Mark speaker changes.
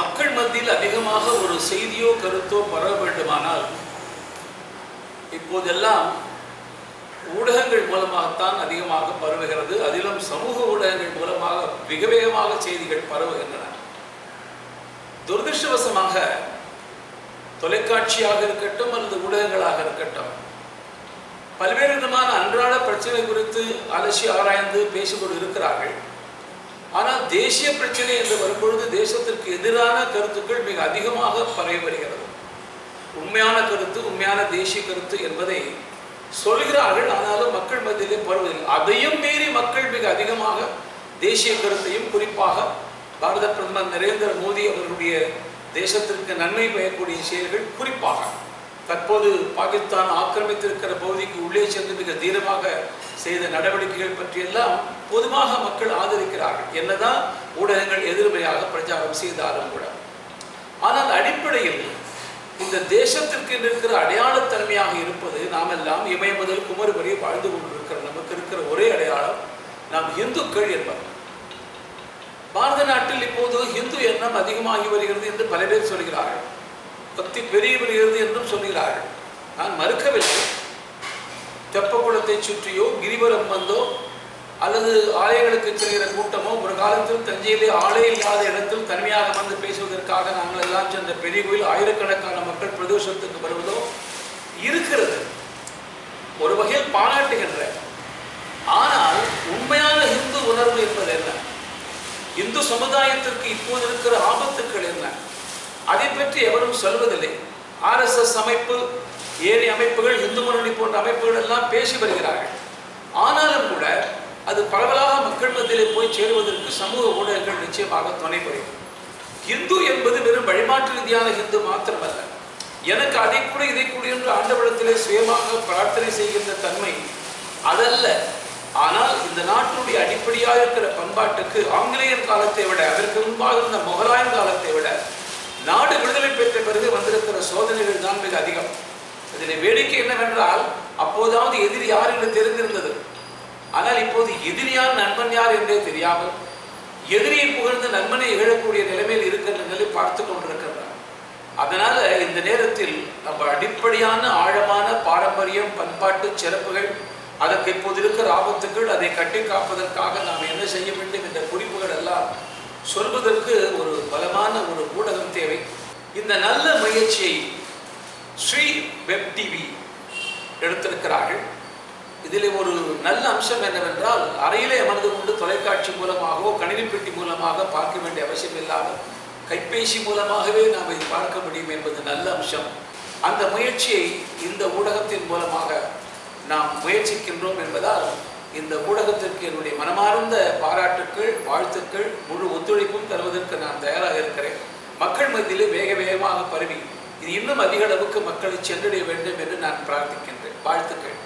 Speaker 1: மக்கள் மத்தியில் அதிகமாக ஒரு செய்தியோ கருத்தோ பரவ வேண்டுமானால் இப்போதெல்லாம் ஊடகங்கள் மூலமாகத்தான் அதிகமாக பரவுகிறது. அதிலும் சமூக ஊடகங்கள் மூலமாக மிக வேகமாக செய்திகள் பரவுகின்றன. துரதிருஷ்டவசமாக தொலைக்காட்சியாக இருக்கட்டும் அல்லது ஊடகங்களாக இருக்கட்டும் பல்வேறு விதமான அன்றாட பிரச்சனை குறித்து அலசி ஆராய்ந்து பேசிக்கொண்டு இருக்கிறார்கள். ஆனால் தேசிய பிரச்சனை என்று வரும்பொழுது தேசத்திற்கு எதிரான கருத்துக்கள் மிக அதிகமாக பரவி வருகிறது உண்மையான கருத்து உண்மையான தேசிய கருத்து என்பதை சொல்கிறார்கள். ஆனாலும் மக்கள் மத்தியிலே பரவதில்லை அதையும் மீறி மக்கள் மிக அதிகமாக தேசிய கருத்தையும் குறிப்பாக பாரத பிரதமர் நரேந்திர மோடி அவர்களுடைய தேசத்திற்கு நன்மை பயக்கூடிய செயல்கள் குறிப்பாக தற்போது பாகிஸ்தான் ஆக்கிரமித்திருக்கிற பகுதிக்கு உள்ளே சென்று மிக தீரமாக செய்த நடவடிக்கைகள் பற்றியெல்லாம் பொதுவாக மக்கள் ஆதரிக்கிறார்கள். என்னதான் ஊடகங்கள் எதிர்மையாக பிரச்சாரம் செய்தாலும் கூட. ஆனால் அடிப்படையில் இந்த தேசத்திற்கு இருக்கிற அடையாளத்தன்மையாக இருப்பது நாம் எல்லாம் இமய முதல் குமர் வரை வாழ்ந்து கொண்டிருக்கிற நமக்கு இருக்கிற ஒரே அடையாளம் நாம் இந்துக்கள் என்பது. பாரத நாட்டில் இப்போது இந்து எண்ணம் அதிகமாகி வருகிறது என்று பல பேர் சொல்கிறார்கள். பக்தி பெருகி வருகிறது என்றும் சொல்கிறார்கள். நான் மறுக்கவில்லை. கிராமத்தை சுற்றியோ கிரிவலம் வந்தோ அல்லது ஆலயங்களுக்கு செல்கிற கூட்டமோ ஒரு காலத்தில் தஞ்சையிலே ஆலயம் இல்லாத இடத்தில் தனிமையாக வந்து பேசுவதற்காக நாங்கள் எல்லாம் சென்ற பெரிய கோயில் ஆயிரக்கணக்கான மக்கள் பிரதோஷத்துக்கு வருவதோ இருக்கிறது. ஒரு வகையில் பாராட்டுகின்ற. ஆனால் உண்மையான இந்து உணர்வு என்பது என்ன? இந்து சமுதாயத்திற்கு இப்போது இருக்கிற ஆபத்துக்கள் என்ன? அதை பற்றி எவரும் சொல்வதில்லை. ஆர்எஸ்எஸ் அமைப்பு ஏனைய அமைப்புகள் இந்து முன்னணி போன்ற அமைப்புகள் எல்லாம் பேசி வருகிறார்கள். ஆனாலும் கூட அது பரவலாக மக்கள் மத்தியிலே போய் சேருவதற்கு சமூக ஊடகங்கள் நிச்சயமாக துணை புரியும் இந்து என்பது வெறும் வழிமாற்று ரீதியான இந்து மாத்திரமல்ல. எனக்கு அதை கூட இதை கூட என்று ஆண்டவளத்திலே சுயமாக பிரார்த்தனை செய்கின்ற தன்மை அதல்ல. ஆனால் இந்த நாட்டினுடைய அடிப்படையாக இருக்கிற பண்பாட்டுக்கு ஆங்கிலேயர் காலத்தை விட அதற்கு முன்பாக இருந்த முகலாயன் காலத்தை விட நாடு விடுதலை பெற்ற பிறகு வந்திருக்கிற சோதனைகள் தான் மிக அதிகம். இதில் வேடிக்கை என்னவென்றால் அப்போதாவது எதிரி யார் என்று தெரிந்திருந்தது. ஆனால் இப்போது எதிரியான் நண்பன் யார் என்றே தெரியாமல் எதிரியை புகழ்ந்து நண்பனை இகழக்கூடிய நிலைமையில் இருக்கின்ற நிலை பார்த்து கொண்டிருக்கின்றார் அதனால இந்த நேரத்தில் நம்ம அடிப்படையான ஆழமான பாரம்பரியம் பண்பாட்டு சிறப்புகள் அதற்கு இப்போது இருக்கிற ஆபத்துக்கள் அதை கட்டி காப்பதற்காக நாம் என்ன செய்ய வேண்டும் என்ற குறிப்புகள் எல்லாம் சொல்வதற்கு ஒரு பலமான ஒரு ஊடகம் தேவை. இந்த நல்ல முயற்சியை ஸ்ரீ வெப் டிவி எடுத்திருக்கிறார்கள். இதில் ஒரு நல்ல அம்சம் என்னவென்றால் அறையிலே அமர்ந்து கொண்டு தொலைக்காட்சி மூலமாகவோ கணினி பெட்டி மூலமாக பார்க்க வேண்டிய அவசியம் இல்லாமல் கைபேசி மூலமாகவே நாம் இதை பார்க்க முடியும் என்பது நல்ல அம்சம். அந்த முயற்சியை இந்த ஊடகத்தின் மூலமாக நாம் முயற்சிக்கின்றோம் என்பதால் இந்த ஊடகத்திற்கு என்னுடைய மனமார்ந்த பாராட்டுக்கள் வாழ்த்துக்கள் முழு ஒத்துழைப்பும் தருவதற்கு நான் தயாராக இருக்கிறேன். மக்கள் மத்தியிலே வேக வேகமாக பரவி இது இன்னும் அதிக அளவுக்கு மக்களை சென்றடைய வேண்டும் என்று நான் பிரார்த்திக்கின்றேன். வாழ்த்துக்கள்.